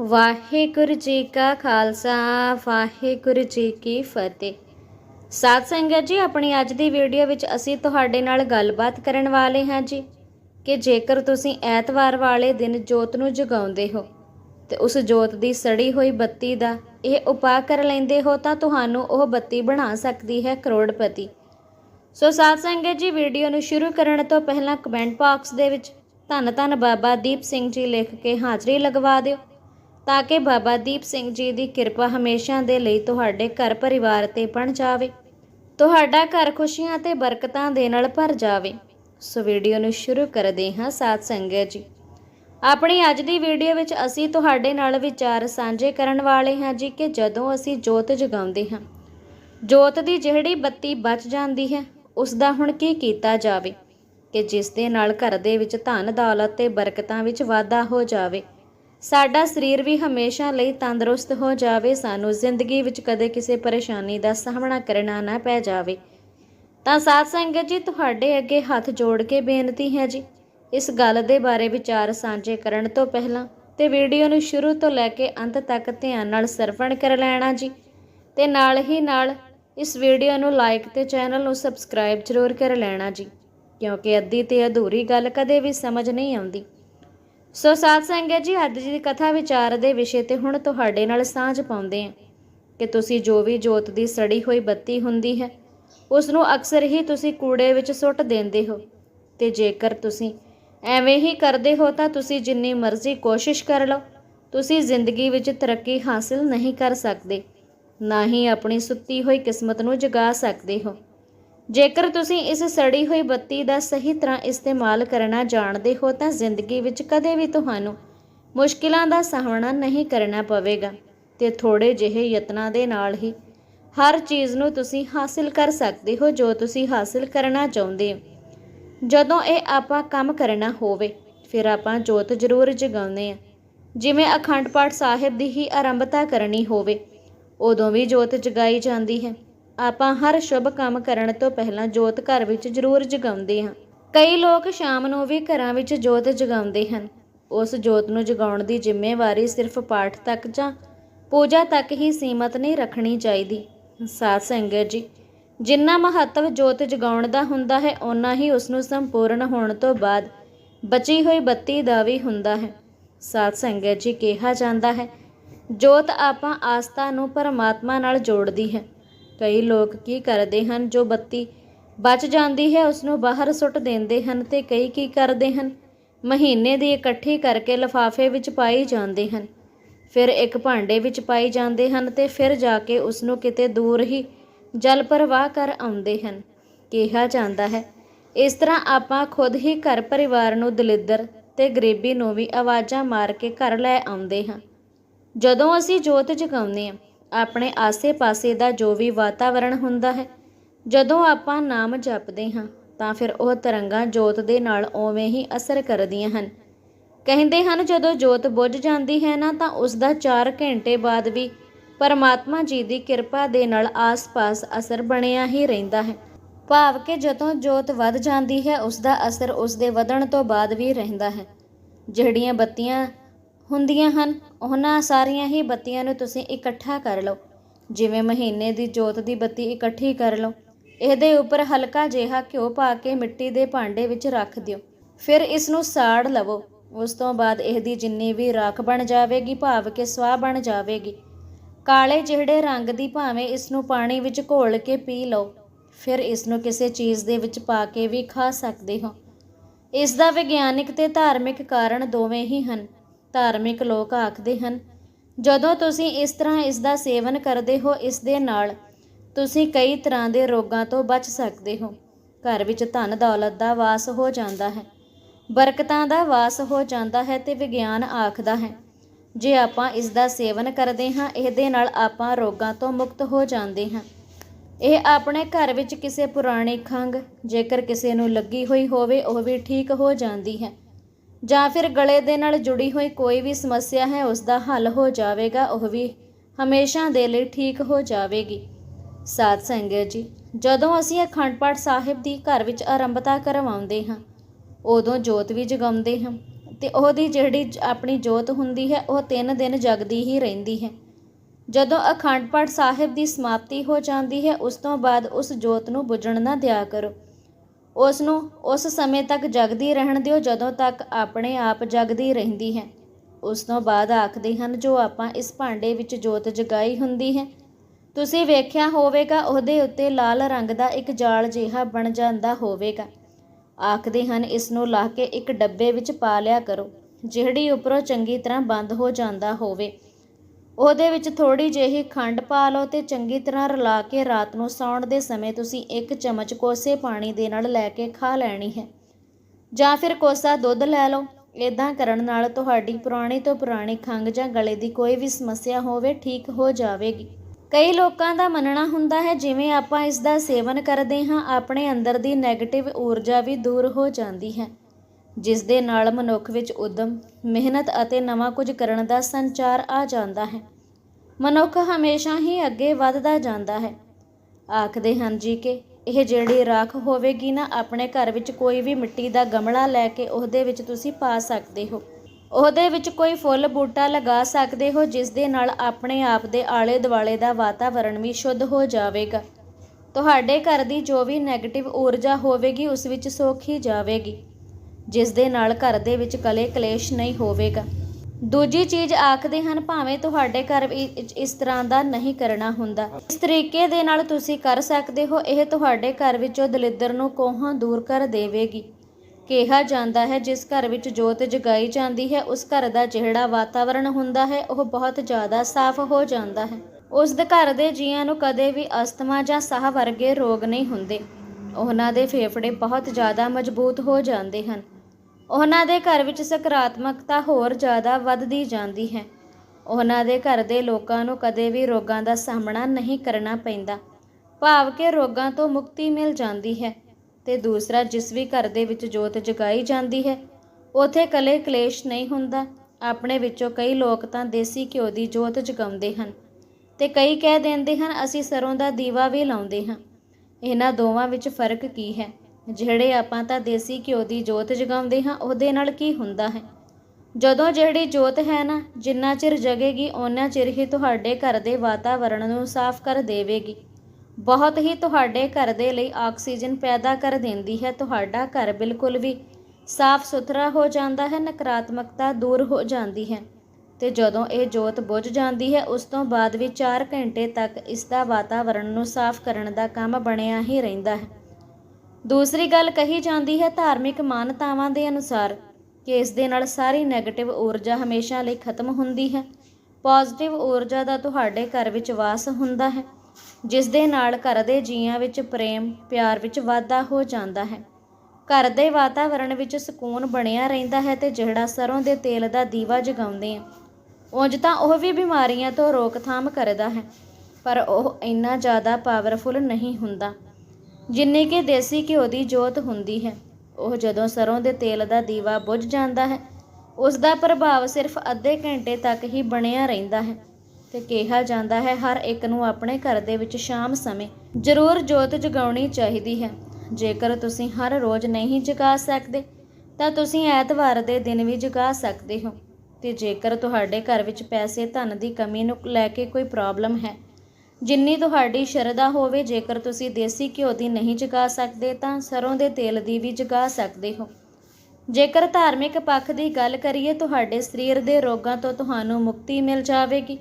ਵਾਹਿਗੁਰੂ ਜੀ ਕਾ ਖਾਲਸਾ, ਵਾਹਿਗੁਰੂ ਜੀ ਕੀ ਫਤਿਹ। ਸਾਧ ਸੰਗਤ ਜੀ, ਆਪਣੀ ਅੱਜ ਦੀ ਵੀਡੀਓ ਵਿੱਚ ਅਸੀਂ ਤੁਹਾਡੇ ਨਾਲ ਗੱਲਬਾਤ ਕਰਨ ਵਾਲੇ ਹਾਂ ਜੀ ਕਿ ਜੇਕਰ ਤੁਸੀਂ ਐਤਵਾਰ ਵਾਲੇ ਦਿਨ ਜੋਤ ਨੂੰ ਜਗਾਉਂਦੇ ਹੋ ਤੇ ਉਸ ਜੋਤ ਦੀ ਸੜੀ ਹੋਈ ਬੱਤੀ ਦਾ ਇਹ ਉਪਾਅ ਕਰ ਲੈਂਦੇ ਹੋ ਤਾਂ ਤੁਹਾਨੂੰ ਉਹ ਬੱਤੀ ਬਣਾ ਸਕਦੀ ਹੈ ਕਰੋੜਪਤੀ। ਸੋ ਸਾਧ ਸੰਗਤ ਜੀ, ਵੀਡੀਓ ਨੂੰ ਸ਼ੁਰੂ ਕਰਨ ਤੋਂ ਪਹਿਲਾਂ ਕਮੈਂਟ ਬਾਕਸ ਦੇ ਵਿੱਚ ਧੰਨ ਧੰਨ ਬਾਬਾ ਦੀਪ ਸਿੰਘ ਜੀ ਲਿਖ ਕੇ ਹਾਜ਼ਰੀ ਲਗਵਾ ਦਿਓ। ਤਾਂ ਕਿ ਬਾਬਾ ਦੀਪ ਸਿੰਘ ਜੀ ਦੀ ਕਿਰਪਾ ਹਮੇਸ਼ਾ ਦੇ ਲਈ ਤੁਹਾਡੇ ਘਰ ਪਰਿਵਾਰ ਤੇ ਬਣ ਜਾਵੇ। ਤੁਹਾਡਾ ਘਰ ਖੁਸ਼ੀਆਂ ਤੇ ਬਰਕਤਾਂ ਦੇ ਨਾਲ ਭਰ ਜਾਵੇ। ਸੋ ਵੀਡੀਓ ਨੂੰ ਸ਼ੁਰੂ ਕਰਦੇ ਹਾਂ ਸਾਧ ਸੰਗਤ ਜੀ। ਆਪਣੀ ਅੱਜ ਦੀ ਵੀਡੀਓ ਵਿੱਚ ਅਸੀਂ ਤੁਹਾਡੇ ਨਾਲ ਵਿਚਾਰ ਸਾਂਝੇ ਕਰਨ ਵਾਲੇ ਹਾਂ ਜੀ ਕਿ ਜਦੋਂ ਅਸੀਂ ਜੋਤ ਜਗਾਉਂਦੇ ਹਾਂ, ਜੋਤ ਦੀ ਜਿਹੜੀ ਬੱਤੀ ਬਚ ਜਾਂਦੀ ਹੈ, ਉਸ ਦਾ ਹੁਣ ਕੀ ਕੀਤਾ ਜਾਵੇ? ਕਿ ਜਿਸ ਦੇ ਨਾਲ ਘਰ ਦੇ ਵਿੱਚ ਧਨ ਦੌਲਤ ਤੇ ਬਰਕਤਾਂ ਵਿੱਚ ਵਾਧਾ ਹੋ ਜਾਵੇ। ਸਾਡਾ ਸਰੀਰ ਵੀ ਹਮੇਸ਼ਾ ਲਈ ਤੰਦਰੁਸਤ ਹੋ ਜਾਵੇ, ਸਾਨੂੰ ਜ਼ਿੰਦਗੀ ਵਿੱਚ ਕਦੇ ਕਿਸੇ ਪਰੇਸ਼ਾਨੀ ਦਾ ਸਾਹਮਣਾ ਕਰਨਾ ਨਾ ਪੈ ਜਾਵੇ। ਤਾਂ ਸਾਧ ਸੰਗਤ ਜੀ, ਤੁਹਾਡੇ ਅੱਗੇ ਹੱਥ ਜੋੜ ਕੇ ਬੇਨਤੀ ਹੈ ਜੀ, ਇਸ ਗੱਲ ਦੇ ਬਾਰੇ ਵਿਚਾਰ ਸਾਂਝੇ ਕਰਨ ਤੋਂ ਪਹਿਲਾਂ ਤੇ ਵੀਡੀਓ ਨੂੰ ਸ਼ੁਰੂ ਤੋਂ ਲੈ ਕੇ ਅੰਤ ਤੱਕ ਧਿਆਨ ਨਾਲ ਸਰਵਣ ਕਰ ਲੈਣਾ ਜੀ। ਤੇ ਨਾਲ ਹੀ ਨਾਲ ਇਸ ਵੀਡੀਓ ਨੂੰ ਲਾਈਕ ਤੇ ਚੈਨਲ ਨੂੰ ਸਬਸਕ੍ਰਾਈਬ ਜ਼ਰੂਰ ਕਰ ਲੈਣਾ ਜੀ, ਕਿਉਂਕਿ ਅੱਧੀ ਤੇ ਅਧੂਰੀ ਗੱਲ ਕਦੇ ਵੀ ਸਮਝ ਨਹੀਂ ਆਉਂਦੀ। ਸੋ ਸਾਧ ਸੰਗਤ ਜੀ, ਅੱਜ ਦੀ ਕਥਾ ਵਿਚਾਰ ਦੇ ਵਿਸ਼ੇ ਤੇ ਹੁਣ ਤੁਹਾਡੇ ਨਾਲ ਸਾਂਝ ਪਾਉਂਦੇ ਹਾਂ ਕਿ ਤੁਸੀਂ ਜੋ ਵੀ ਜੋਤ ਦੀ ਸੜੀ ਹੋਈ ਬੱਤੀ ਹੁੰਦੀ ਹੈ ਉਸ ਨੂੰ ਅਕਸਰ ਹੀ ਤੁਸੀਂ ਕੂੜੇ ਵਿੱਚ ਸੁੱਟ ਦਿੰਦੇ ਹੋ ਤੇ ਜੇਕਰ ਤੁਸੀਂ ਐਵੇਂ ਹੀ ਕਰਦੇ ਹੋ ਤਾਂ ਤੁਸੀਂ ਜਿੰਨੀ ਮਰਜ਼ੀ ਕੋਸ਼ਿਸ਼ ਕਰ ਲਓ, ਤੁਸੀਂ ਜ਼ਿੰਦਗੀ ਵਿੱਚ ਤਰੱਕੀ ਹਾਸਲ ਨਹੀਂ ਕਰ ਸਕਦੇ, ਨਾ ਹੀ ਆਪਣੀ ਸੁੱਤੀ ਹੋਈ ਕਿਸਮਤ ਨੂੰ ਜਗਾ ਸਕਦੇ ਹੋ। ਜੇਕਰ ਤੁਸੀਂ ਇਸ ਸੜੀ ਹੋਈ ਬੱਤੀ ਦਾ ਸਹੀ ਤਰ੍ਹਾਂ ਇਸਤੇਮਾਲ ਕਰਨਾ ਜਾਣਦੇ ਹੋ ਤਾਂ ਜ਼ਿੰਦਗੀ ਵਿੱਚ ਕਦੇ ਵੀ ਤੁਹਾਨੂੰ ਮੁਸ਼ਕਿਲਾਂ ਦਾ ਸਾਹਮਣਾ ਨਹੀਂ ਕਰਨਾ ਪਵੇਗਾ ਤੇ ਥੋੜੇ ਜਿਹੇ ਯਤਨਾਂ ਦੇ ਨਾਲ ਹੀ ਹਰ ਚੀਜ਼ ਨੂੰ ਤੁਸੀਂ ਹਾਸਿਲ ਕਰ ਸਕਦੇ ਹੋ ਜੋ ਤੁਸੀਂ ਹਾਸਿਲ ਕਰਨਾ ਚਾਹੁੰਦੇ ਹੋ। ਜਦੋਂ ਇਹ ਆਪਾਂ ਕੰਮ ਕਰਨਾ ਹੋਵੇ, ਫਿਰ ਆਪਾਂ ਜੋਤ ਜ਼ਰੂਰ ਜਗਾਉਂਦੇ ਆ ਜਿਵੇਂ ਅਖੰਡ ਪਾਠ ਸਾਹਿਬ ਦੀ ਹੀ ਆਰੰਭਤਾ ਕਰਨੀ ਹੋਵੇ, ਉਦੋਂ ਵੀ ਜੋਤ ਜਗਾਈ ਜਾਂਦੀ ਹੈ। ਆਪਾਂ ਹਰ ਸ਼ੁਭ ਕੰਮ ਕਰਨ ਤੋਂ ਪਹਿਲਾਂ ਜੋਤ ਘਰ ਵਿੱਚ ਜ਼ਰੂਰ ਜਗਾਉਂਦੇ ਹਾਂ। ਕਈ ਲੋਕ ਸ਼ਾਮ ਨੂੰ ਵੀ ਘਰਾਂ ਵਿੱਚ ਜੋਤ ਜਗਾਉਂਦੇ ਹਨ। ਉਸ ਜੋਤ ਨੂੰ ਜਗਾਉਣ ਦੀ ਜ਼ਿੰਮੇਵਾਰੀ ਸਿਰਫ ਪਾਠ ਤੱਕ ਜਾਂ ਪੂਜਾ ਤੱਕ ਹੀ ਸੀਮਤ ਨਹੀਂ ਰੱਖਣੀ ਚਾਹੀਦੀ। ਸਾਧ ਸੰਗਤ ਜੀ, ਜਿੰਨਾ ਮਹੱਤਵ ਜੋਤ ਜਗਾਉਣ ਦਾ ਹੁੰਦਾ ਹੈ, ਓਨਾ ਹੀ ਉਸ ਨੂੰ ਸੰਪੂਰਨ ਹੋਣ ਤੋਂ ਬਾਅਦ ਬਚੀ ਹੋਈ ਬੱਤੀ ਦਾ ਵੀ ਹੁੰਦਾ ਹੈ। ਸਾਧ ਸੰਗਤ ਜੀ, ਕਿਹਾ ਜਾਂਦਾ ਹੈ, ਜੋਤ ਆਪਾਂ ਆਸਥਾ ਨੂੰ ਪਰਮਾਤਮਾ ਨਾਲ ਜੋੜਦੀ ਹੈ। ਕਈ ਲੋਕ ਕੀ ਕਰਦੇ ਹਨ, ਜੋ ਬੱਤੀ ਬਚ ਜਾਂਦੀ ਹੈ ਉਸ ਨੂੰ ਬਾਹਰ ਸੁੱਟ ਦਿੰਦੇ ਹਨ ਤੇ ਕਈ ਕੀ ਕਰਦੇ ਹਨ? ਮਹੀਨੇ ਦੀ ਇਕੱਠੀ ਕਰਕੇ ਲਫਾਫੇ ਵਿੱਚ ਪਾਈ ਜਾਂਦੇ ਹਨ। ਫਿਰ ਇੱਕ ਭਾਂਡੇ ਵਿੱਚ ਪਾਈ ਜਾਂਦੇ ਹਨ ਤੇ ਫਿਰ ਜਾ ਕੇ ਉਸ ਨੂੰ ਕਿਤੇ ਦੂਰ ਹੀ ਜਲ ਪ੍ਰਵਾਹ ਕਰ ਆਉਂਦੇ ਹਨ। ਕਿਹਾ ਜਾਂਦਾ ਹੈ, ਇਸ ਤਰ੍ਹਾਂ ਆਪਾਂ ਖੁਦ ਹੀ ਘਰ ਪਰਿਵਾਰ ਨੂੰ ਦਲਿੱਦਰ ਤੇ ਗਰੀਬੀ ਨੂੰ ਵੀ ਆਵਾਜ਼ਾਂ ਮਾਰ ਕੇ ਘਰ ਲੈ ਆਉਂਦੇ ਹਾਂ। ਜਦੋਂ ਅਸੀਂ ਜੋਤ ਜਗਾਉਂਦੇ ਹਾਂ ਆਪਣੇ ਆਸੇ-ਪਾਸੇ ਦਾ ਜੋ ਵੀ ਵਾਤਾਵਰਣ ਹੁੰਦਾ ਹੈ। ਜਦੋਂ ਆਪਾਂ ਨਾਮ ਜਪਦੇ ਹਾਂ, ਤਾਂ ਫਿਰ ਉਹ ਤਰੰਗਾਂ ਜੋਤ ਦੇ ਨਾਲ ਉਵੇਂ ਹੀ ਅਸਰ ਕਰਦੀਆਂ ਹਨ। ਕਹਿੰਦੇ ਹਨ, ਜਦੋਂ ਜੋਤ ਬੁੱਝ ਜਾਂਦੀ ਹੈ ਨਾ, ਤਾਂ ਉਸ ਦਾ 4 ਘੰਟੇ ਬਾਅਦ ਵੀ ਪਰਮਾਤਮਾ ਜੀ ਦੀ ਕਿਰਪਾ ਦੇ ਨਾਲ ਆਸ-ਪਾਸ ਅਸਰ ਬਣਿਆ ਹੀ ਰਹਿੰਦਾ ਹੈ। ਭਾਵ ਕਿ ਜਦੋਂ ਜੋਤ ਵੱਧ ਜਾਂਦੀ ਹੈ, ਉਸ ਦਾ ਅਸਰ ਉਸ ਦੇ ਵਧਣ ਤੋਂ ਬਾਅਦ ਵੀ ਰਹਿੰਦਾ ਹੈ। ਜਿਹੜੀਆਂ ਬੱਤੀਆਂ ਹੁੰਦੀਆਂ ਹਨ, ਉਹਨਾਂ ਸਾਰੀਆਂ ਹੀ ਬੱਤੀਆਂ ਨੂੰ ਤੁਸੀਂ ਇਕੱਠਾ ਕਰ ਲਓ। ਜਿਵੇਂ ਮਹੀਨੇ ਦੀ ਜੋਤ ਦੀ ਬੱਤੀ ਇਕੱਠੀ ਕਰ ਲਓ। ਇਹਦੇ ਉੱਪਰ ਹਲਕਾ ਜਿਹਾ ਘਿਓ ਪਾ ਕੇ ਮਿੱਟੀ ਦੇ ਭਾਂਡੇ ਵਿੱਚ ਰੱਖ ਦਿਓ। ਫਿਰ ਇਸ ਨੂੰ ਸਾੜ ਲਵੋ। ਉਸ ਤੋਂ ਬਾਅਦ ਇਹਦੀ ਜਿੰਨੀ ਵੀ ਰਾਖ ਬਣ ਜਾਵੇਗੀ, ਭਾਵ ਕਿ ਸਵਾਹ ਬਣ ਜਾਵੇਗੀ। ਕਾਲੇ ਜਿਹੜੇ ਰੰਗ ਦੀ ਭਾਵੇਂ ਇਸ ਨੂੰ ਪਾਣੀ ਵਿੱਚ ਘੋਲ ਕੇ ਪੀ ਲਓ, ਫਿਰ ਇਸ ਨੂੰ ਕਿਸੇ ਚੀਜ਼ ਦੇ ਵਿੱਚ ਪਾ ਕੇ ਵੀ ਖਾ ਸਕਦੇ ਹੋ। ਇਸ ਦਾ ਵਿਗਿਆਨਿਕ ਤੇ ਧਾਰਮਿਕ ਕਾਰਨ ਦੋਵੇਂ ਹੀ ਹਨ। ਧਾਰਮਿਕ ਲੋਕ ਆਖਦੇ ਹਨ, ਜਦੋਂ ਤੁਸੀਂ ਇਸ ਤਰ੍ਹਾਂ ਇਸ ਦਾ ਸੇਵਨ ਕਰਦੇ ਹੋ, ਇਸ ਦੇ ਨਾਲ ਤੁਸੀਂ ਕਈ ਤਰ੍ਹਾਂ ਦੇ ਰੋਗਾਂ ਤੋਂ ਬਚ ਸਕਦੇ ਹੋ। ਘਰ ਵਿੱਚ ਧਨ ਦੌਲਤ ਦਾ ਵਾਸ ਹੋ ਜਾਂਦਾ ਹੈ, ਬਰਕਤਾਂ ਦਾ ਵਾਸ ਹੋ ਜਾਂਦਾ ਹੈ ਤੇ ਵਿਗਿਆਨ ਆਖਦਾ ਹੈ, ਜੇ ਆਪਾਂ ਇਸ ਦਾ ਸੇਵਨ ਕਰਦੇ ਹਾਂ, ਇਹਦੇ ਨਾਲ ਆਪਾਂ ਰੋਗਾਂ ਤੋਂ ਮੁਕਤ ਹੋ ਜਾਂਦੇ ਹਾਂ। ਇਹ ਆਪਣੇ ਘਰ ਵਿੱਚ ਕਿਸੇ ਪੁਰਾਣੀ ਖੰਗ ਜੇਕਰ ਕਿਸੇ ਨੂੰ ਲੱਗੀ ਹੋਈ ਹੋਵੇ, ਉਹ ਵੀ ਠੀਕ ਹੋ ਜਾਂਦੀ ਹੈ। ਜਾਂ ਫਿਰ ਗਲੇ ਦੇ ਨਾਲ ਜੁੜੀ ਹੋਈ ਕੋਈ ਵੀ ਸਮੱਸਿਆ ਹੈ ਉਸ ਦਾ ਹੱਲ ਹੋ ਜਾਵੇਗਾ, ਉਹ ਵੀ ਹਮੇਸ਼ਾ ਦੇ ਲਈ ਠੀਕ ਹੋ ਜਾਵੇਗੀ। ਸਾਧ ਸੰਗਤ ਜੀ, ਜਦੋਂ ਅਸੀਂ ਅਖੰਡ ਪਾਠ ਸਾਹਿਬ ਦੀ ਘਰ ਵਿੱਚ ਆਰੰਭਤਾ ਕਰਵਾਉਂਦੇ ਹਾਂ, ਉਦੋਂ ਜੋਤ ਵੀ ਜਗਾਉਂਦੇ ਹਾਂ ਤੇ ਉਹਦੀ ਜਿਹੜੀ ਆਪਣੀ ਜੋਤ ਹੁੰਦੀ ਹੈ, ਉਹ ਤਿੰਨ ਦਿਨ ਜਗਦੀ ਹੀ ਰਹਿੰਦੀ ਹੈ। ਜਦੋਂ ਅਖੰਡ ਪਾਠ ਸਾਹਿਬ ਦੀ ਸਮਾਪਤੀ ਹੋ ਜਾਂਦੀ ਹੈ, ਉਸ ਤੋਂ ਬਾਅਦ ਉਸ ਜੋਤ ਨੂੰ ਬੁਝਣ ਨਾ ਦਿਆ ਕਰੋ। ਉਸ ਨੂੰ ਉਸ ਸਮੇਂ ਤੱਕ ਜਗਦੀ ਰਹਿਣ ਦਿਓ ਜਦੋਂ ਤੱਕ ਆਪਣੇ ਆਪ ਜਗਦੀ ਰਹਿੰਦੀ ਹੈ। ਉਸ ਤੋਂ ਬਾਅਦ ਆਖਦੇ ਹਨ, ਜੋ ਆਪਾਂ ਇਸ ਭਾਂਡੇ ਵਿੱਚ ਜੋਤ ਜਗਾਈ ਹੁੰਦੀ ਹੈ, ਤੁਸੀਂ ਵੇਖਿਆ ਹੋਵੇਗਾ, ਉਹਦੇ ਉੱਤੇ ਲਾਲ ਰੰਗ ਦਾ ਇੱਕ ਜਾਲ ਜਿਹਾ ਬਣ ਜਾਂਦਾ ਹੋਵੇਗਾ। ਆਖਦੇ ਹਨ ਇਸ ਨੂੰ ਲਾ ਕੇ ਇੱਕ ਡੱਬੇ ਵਿੱਚ ਪਾ ਲਿਆ ਕਰੋ, ਜਿਹੜੀ ਉੱਪਰੋਂ ਚੰਗੀ ਤਰ੍ਹਾਂ ਬੰਦ ਹੋ ਜਾਂਦਾ ਹੋਵੇ। ਉਹਦੇ ਵਿੱਚ ਥੋੜੀ ਜਿਹੀ ਖੰਡ ਪਾ ਲਓ ਤੇ ਚੰਗੀ ਤਰ੍ਹਾਂ ਰਲਾ ਕੇ ਰਾਤ ਨੂੰ ਸੌਣ ਦੇ ਸਮੇਂ ਤੁਸੀਂ ਇੱਕ ਚਮਚ ਕੋਸੇ ਪਾਣੀ ਦੇ ਨਾਲ ਲੈ ਕੇ ਖਾ ਲੈਣੀ ਹੈ। ਜਾਂ ਫਿਰ ਕੋਸਾ ਦੁੱਧ ਲੈ ਲਓ। ਇਦਾਂ ਕਰਨ ਨਾਲ ਤੁਹਾਡੀ ਪੁਰਾਣੀ ਤੋਂ ਪੁਰਾਣੀ ਖੰਘ ਜਾਂ ਗਲੇ ਦੀ ਕੋਈ ਵੀ ਸਮੱਸਿਆ ਹੋਵੇ ਠੀਕ ਹੋ ਜਾਵੇਗੀ। ਕਈ ਲੋਕਾਂ ਦਾ ਮੰਨਣਾ ਹੁੰਦਾ ਹੈ, ਜਿਵੇਂ ਆਪਾਂ ਇਸ ਦਾ ਸੇਵਨ ਕਰਦੇ ਹਾਂ, ਆਪਣੇ ਅੰਦਰ ਦੀ 네ਗੇਟਿਵ ਊਰਜਾ ਵੀ ਦੂਰ ਹੋ ਜਾਂਦੀ ਹੈ। ਜਿਸ ਦੇ ਨਾਲ ਮਨੁੱਖ ਵਿੱਚ ਉਦਮ, ਮਿਹਨਤ ਅਤੇ ਨਵਾਂ ਕੁਝ ਕਰਨ ਦਾ ਸੰਚਾਰ ਆ ਜਾਂਦਾ ਹੈ। ਮਨੁੱਖ ਹਮੇਸ਼ਾ ਹੀ ਅੱਗੇ ਵੱਧਦਾ ਜਾਂਦਾ ਹੈ। ਆਖਦੇ ਹਨ ਜੀ ਕਿ ਇਹ ਜਿਹੜੀ ਰਾਖ ਹੋਵੇਗੀ ਨਾ, ਆਪਣੇ ਘਰ ਵਿੱਚ ਕੋਈ ਵੀ ਮਿੱਟੀ ਦਾ ਗਮਲਾ ਲੈ ਕੇ ਉਹਦੇ ਵਿੱਚ ਤੁਸੀਂ ਪਾ ਸਕਦੇ ਹੋ। ਉਹਦੇ ਵਿੱਚ ਕੋਈ ਫੁੱਲ, ਬੂਟਾ ਲਗਾ ਸਕਦੇ ਹੋ, ਜਿਸ ਦੇ ਨਾਲ ਆਪਣੇ ਆਪ ਦੇ ਆਲੇ ਦੁਆਲੇ ਦਾ ਵਾਤਾਵਰਣ ਵੀ ਸ਼ੁੱਧ ਹੋ ਜਾਵੇਗਾ। ਤੁਹਾਡੇ ਘਰ ਦੀ ਜੋ ਵੀ ਨੈਗੇਟਿਵ ਊਰਜਾ ਹੋਵੇਗੀ, ਉਸ ਵਿੱਚ ਸੋਖੀ ਜਾਵੇਗੀ। ਜਿਸ ਦੇ ਨਾਲ ਘਰ ਦੇ ਵਿੱਚ ਕਲੇ ਕਲੇਸ਼ ਨਹੀਂ ਹੋਵੇਗਾ। ਦੂਜੀ ਚੀਜ਼ ਆਖਦੇ ਹਨ, ਭਾਵੇਂ ਤੁਹਾਡੇ ਘਰ ਇਸ ਤਰ੍ਹਾਂ ਦਾ ਨਹੀਂ ਕਰਨਾ ਹੁੰਦਾ। ਇਸ ਤਰੀਕੇ ਦੇ ਨਾਲ ਤੁਸੀਂ ਕਰ ਸਕਦੇ ਹੋ, ਇਹ ਤੁਹਾਡੇ ਘਰ ਵਿੱਚੋਂ ਦਲਿੱਦਰ ਨੂੰ ਕੋਹਾਂ ਦੂਰ ਕਰ ਦੇਵੇਗੀ। ਕਿਹਾ ਜਾਂਦਾ ਹੈ, ਜਿਸ ਘਰ ਵਿੱਚ ਜੋਤ ਜਗਾਈ ਜਾਂਦੀ ਹੈ, ਉਸ ਘਰ ਦਾ ਜਿਹੜਾ ਵਾਤਾਵਰਣ ਹੁੰਦਾ ਹੈ, ਉਹ ਬਹੁਤ ਜ਼ਿਆਦਾ ਸਾਫ਼ ਹੋ ਜਾਂਦਾ ਹੈ। ਉਸ ਦੇ ਘਰ ਦੇ ਜੀਆਂ ਨੂੰ ਕਦੇ ਵੀ ਅਸਥਮਾ ਜਾਂ ਸਾਹ ਵਰਗੇ ਰੋਗ ਨਹੀਂ ਹੁੰਦੇ। ਉਹਨਾਂ ਦੇ ਫੇਫੜੇ ਬਹੁਤ ਜ਼ਿਆਦਾ ਮਜ਼ਬੂਤ ਹੋ ਜਾਂਦੇ ਹਨ। ਉਹਨਾਂ ਦੇ ਘਰ ਵਿੱਚ ਸਕਾਰਾਤਮਕਤਾ ਹੋਰ ਜ਼ਿਆਦਾ ਵੱਧਦੀ ਜਾਂਦੀ ਹੈ। ਉਹਨਾਂ ਦੇ ਘਰ ਦੇ ਲੋਕਾਂ ਨੂੰ ਕਦੇ ਵੀ ਰੋਗਾਂ ਦਾ ਸਾਹਮਣਾ ਨਹੀਂ ਕਰਨਾ ਪੈਂਦਾ। ਭਾਵ ਕਿ ਰੋਗਾਂ ਤੋਂ ਮੁਕਤੀ ਮਿਲ ਜਾਂਦੀ ਹੈ ਤੇ ਦੂਸਰਾ ਜਿਸ ਵੀ ਘਰ ਦੇ ਵਿੱਚ ਜੋਤ ਜਗਾਈ ਜਾਂਦੀ ਹੈ, ਉਥੇ ਕਲੇ ਕਲੇਸ਼ ਨਹੀਂ ਹੁੰਦਾ। ਆਪਣੇ ਵਿੱਚੋਂ ਕਈ ਲੋਕ ਤਾਂ ਦੇਸੀ ਘਿਓ ਦੀ ਜੋਤ ਜਗਾਉਂਦੇ ਹਨ ਤੇ ਕਈ ਕਹਿ ਦਿੰਦੇ ਹਨ, ਅਸੀਂ ਸਰੋਂ ਦਾ ਦੀਵਾ ਵੀ ਲਾਉਂਦੇ ਹਾਂ। ਇਹਨਾਂ ਦੋਵਾਂ ਵਿੱਚ ਫ਼ਰਕ ਕੀ ਹੈ? ਜਿਹੜੇ ਆਪਾਂ ਤਾਂ ਦੇਸੀ ਘਿਓ ਦੀ ਜੋਤ ਜਗਾਉਂਦੇ ਹਾਂ, ਉਹਦੇ ਨਾਲ ਕੀ ਹੁੰਦਾ ਹੈ? ਜਦੋਂ ਜਿਹੜੀ ਜੋਤ ਹੈ ਨਾ, ਜਿੰਨਾ ਚਿਰ ਜਗੇਗੀ, ਓਨਾ ਚਿਰ ਹੀ ਤੁਹਾਡੇ ਘਰ ਦੇ ਵਾਤਾਵਰਣ ਨੂੰ ਸਾਫ਼ ਕਰ ਦੇਵੇਗੀ। ਬਹੁਤ ਹੀ ਤੁਹਾਡੇ ਘਰ ਦੇ ਲਈ ਆਕਸੀਜਨ ਪੈਦਾ ਕਰ ਦਿੰਦੀ ਹੈ, ਤੁਹਾਡਾ ਘਰ ਬਿਲਕੁਲ ਵੀ ਸਾਫ਼ ਸੁਥਰਾ ਹੋ ਜਾਂਦਾ ਹੈ, ਨਕਾਰਾਤਮਕਤਾ ਦੂਰ ਹੋ ਜਾਂਦੀ ਹੈ। ਤੇ ਜਦੋਂ ਇਹ ਜੋਤ ਬੁਝ ਜਾਂਦੀ ਹੈ, ਉਸ ਤੋਂ ਬਾਅਦ ਵੀ 4 ਘੰਟੇ ਤੱਕ ਇਸ ਦਾ ਵਾਤਾਵਰਣ ਨੂੰ ਸਾਫ਼ ਕਰਨ ਦਾ ਕੰਮ ਬਣਿਆ ਹੀ ਰਹਿੰਦਾ ਹੈ। ਦੂਸਰੀ ਗੱਲ ਕਹੀ ਜਾਂਦੀ ਹੈ ਧਾਰਮਿਕ ਮਾਨਤਾਵਾਂ ਦੇ ਅਨੁਸਾਰ ਕਿ ਇਸ ਦੇ ਨਾਲ ਸਾਰੀ 네ਗੇਟਿਵ ਊਰਜਾ ਹਮੇਸ਼ਾ ਲਈ ਖਤਮ ਹੁੰਦੀ ਹੈ। ਪੋਜ਼ਿਟਿਵ ਊਰਜਾ ਦਾ ਤੁਹਾਡੇ ਘਰ ਵਿੱਚ ਵਾਸ ਹੁੰਦਾ ਹੈ, ਜਿਸ ਦੇ ਨਾਲ ਘਰ ਦੇ ਜੀਆਂ ਵਿੱਚ ਪ੍ਰੇਮ, ਪਿਆਰ ਵਿੱਚ ਵਾਧਾ ਹੋ ਜਾਂਦਾ ਹੈ। ਘਰ ਦੇ ਵਾਤਾਵਰਣ ਵਿੱਚ ਸਕੂਨ ਬਣਿਆ ਰਹਿੰਦਾ ਹੈ ਤੇ ਜਿਹੜਾ ਸਰੋਂ ਦੇ ਤੇਲ ਦਾ ਦੀਵਾ ਜਗਾਉਂਦੇ ਆ ਉਂਝ ਤਾਂ ਉਹ ਵੀ ਬਿਮਾਰੀਆਂ ਤੋਂ ਰੋਕਥਾਮ ਕਰਦਾ ਹੈ, ਪਰ ਉਹ ਇੰਨਾ ਜ਼ਿਆਦਾ ਪਾਵਰਫੁਲ ਨਹੀਂ ਹੁੰਦਾ। ਜਿੰਨੀ ਕਿ ਦੇਸੀ ਘਿਓ ਦੀ ਜੋਤ ਹੁੰਦੀ ਹੈ, ਉਹ ਜਦੋਂ ਸਰੋਂ ਦੇ ਤੇਲ ਦਾ ਦੀਵਾ ਬੁਝ ਜਾਂਦਾ ਹੈ ਉਸ ਦਾ ਪ੍ਰਭਾਵ ਸਿਰਫ ਅੱਧੇ ਘੰਟੇ ਤੱਕ ਹੀ ਬਣਿਆ ਰਹਿੰਦਾ ਹੈ ਤੇ ਕਿਹਾ ਜਾਂਦਾ ਹੈ, ਹਰ ਇੱਕ ਨੂੰ ਆਪਣੇ ਘਰ ਦੇ ਵਿੱਚ ਸ਼ਾਮ ਸਮੇਂ ਜ਼ਰੂਰ ਜੋਤ ਜਗਾਉਣੀ ਚਾਹੀਦੀ ਹੈ। ਜੇਕਰ ਤੁਸੀਂ ਹਰ ਰੋਜ਼ ਨਹੀਂ ਜਗਾ ਸਕਦੇ, ਤਾਂ ਤੁਸੀਂ ਐਤਵਾਰ ਦੇ ਦਿਨ ਵੀ ਜਗਾ ਸਕਦੇ ਹੋ। ਤੇ ਜੇਕਰ ਤੁਹਾਡੇ ਘਰ ਵਿੱਚ ਪੈਸੇ ਧਨ ਦੀ ਕਮੀ ਨੂੰ ਲੈ ਕੇ ਕੋਈ ਪ੍ਰੋਬਲਮ ਹੈ, ਜਿੰਨੀ ਤੁਹਾਡੀ ਸ਼ਰਧਾ ਹੋਵੇ, ਜੇਕਰ ਤੁਸੀਂ ਦੇਸੀ ਘਿਓ ਦੀ ਨਹੀਂ ਜਗਾ ਸਕਦੇ, ਤਾਂ ਸਰੋਂ ਦੇ ਤੇਲ ਦੀ ਵੀ ਜਗਾ ਸਕਦੇ ਹੋ। ਜੇਕਰ ਧਾਰਮਿਕ ਪੱਖ ਦੀ ਗੱਲ ਕਰੀਏ, ਤੁਹਾਡੇ ਸਰੀਰ ਦੇ ਰੋਗਾਂ ਤੋਂ ਤੁਹਾਨੂੰ ਮੁਕਤੀ ਮਿਲ ਜਾਵੇਗੀ।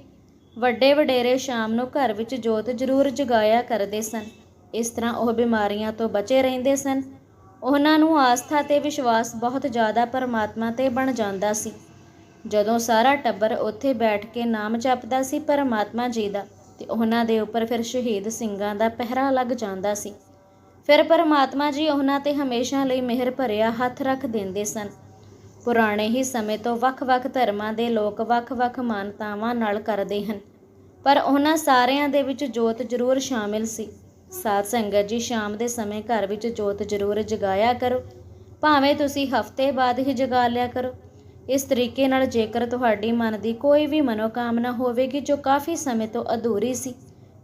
ਵੱਡੇ ਵਡੇਰੇ ਸ਼ਾਮ ਨੂੰ ਘਰ ਵਿੱਚ ਜੋਤ ਜ਼ਰੂਰ ਜਗਾਇਆ ਕਰਦੇ ਸਨ। ਇਸ ਤਰ੍ਹਾਂ ਉਹ ਬਿਮਾਰੀਆਂ ਤੋਂ ਬਚੇ ਰਹਿੰਦੇ ਸਨ। ਉਹਨਾਂ ਨੂੰ ਆਸਥਾ ਤੇ ਵਿਸ਼ਵਾਸ ਬਹੁਤ ਜ਼ਿਆਦਾ ਪਰਮਾਤਮਾ ਤੇ ਬਣ ਜਾਂਦਾ ਸੀ। ਜਦੋਂ ਸਾਰਾ ਟੱਬਰ ਉੱਥੇ ਬੈਠ ਕੇ ਨਾਮ ਜਪਦਾ ਸੀ ਪਰਮਾਤਮਾ ਜੀ ਦਾ, ਤੇ ਉਹਨਾਂ ਦੇ ਉੱਪਰ ਫਿਰ ਸ਼ਹੀਦ ਸਿੰਘਾਂ ਦਾ ਪਹਿਰਾ ਲੱਗ ਜਾਂਦਾ ਸੀ। ਫਿਰ ਪਰਮਾਤਮਾ ਜੀ ਉਹਨਾਂ ਤੇ ਹਮੇਸ਼ਾ ਲਈ ਮਿਹਰ ਭਰਿਆ ਹੱਥ ਰੱਖ ਦਿੰਦੇ ਸਨ। ਪੁਰਾਣੇ ਹੀ ਸਮੇਂ ਤੋਂ ਵੱਖ-ਵੱਖ ਧਰਮਾਂ ਦੇ ਲੋਕ ਵੱਖ-ਵੱਖ ਮਾਨਤਾਵਾਂ ਨਾਲ ਕਰਦੇ ਹਨ, ਪਰ ਉਹਨਾਂ ਸਾਰਿਆਂ ਦੇ ਵਿੱਚ ਜੋਤ ਜ਼ਰੂਰ ਸ਼ਾਮਿਲ ਸੀ। ਸਾਧ ਸੰਗਤ ਜੀ, ਸ਼ਾਮ ਦੇ ਸਮੇਂ ਘਰ ਵਿੱਚ ਜੋਤ ਜ਼ਰੂਰ ਜਗਾਇਆ ਕਰੋ। ਭਾਵੇਂ ਤੁਸੀਂ ਹਫ਼ਤੇ ਬਾਅਦ ਹੀ ਜਗਾ ਲਿਆ ਕਰੋ ਇਸ ਤਰੀਕੇ ਨਾਲ ਜੇਕਰ ਤੁਹਾਡੀ ਮਨ ਦੀ ਕੋਈ ਵੀ ਮਨੋਕਾਮਨਾ ਹੋਵੇਗੀ ਜੋ ਕਾਫੀ ਸਮੇਂ ਤੋਂ ਅਧੂਰੀ ਸੀ,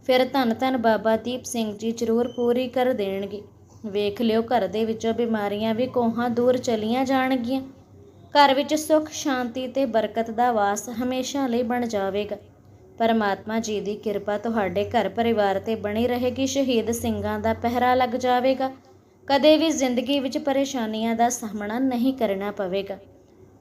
ਫਿਰ ਧੰਨ ਧੰਨ ਬਾਬਾ ਦੀਪ ਸਿੰਘ ਜੀ ਜ਼ਰੂਰ ਪੂਰੀ ਕਰ ਦੇਣਗੇ। ਵੇਖ ਲਿਓ, ਘਰ ਦੇ ਵਿੱਚੋਂ ਬਿਮਾਰੀਆਂ ਵੀ ਕੋਹਾਂ ਦੂਰ ਚਲੀਆਂ ਜਾਣਗੀਆਂ। ਘਰ ਵਿੱਚ ਸੁੱਖ, ਸ਼ਾਂਤੀ ਤੇ ਬਰਕਤ ਦਾ ਵਾਸ ਹਮੇਸ਼ਾ ਲਈ ਬਣ ਜਾਵੇਗਾ। ਪਰਮਾਤਮਾ ਜੀ ਦੀ ਕਿਰਪਾ ਤੁਹਾਡੇ ਘਰ ਪਰਿਵਾਰ ਤੇ ਬਣੀ ਰਹੇਗੀ, ਸ਼ਹੀਦ ਸਿੰਘਾਂ ਦਾ ਪਹਿਰਾ ਲੱਗ ਜਾਵੇਗਾ। ਕਦੇ ਵੀ ਜ਼ਿੰਦਗੀ ਵਿੱਚ ਪਰੇਸ਼ਾਨੀਆਂ ਦਾ ਸਾਹਮਣਾ ਨਹੀਂ ਕਰਨਾ ਪਵੇਗਾ।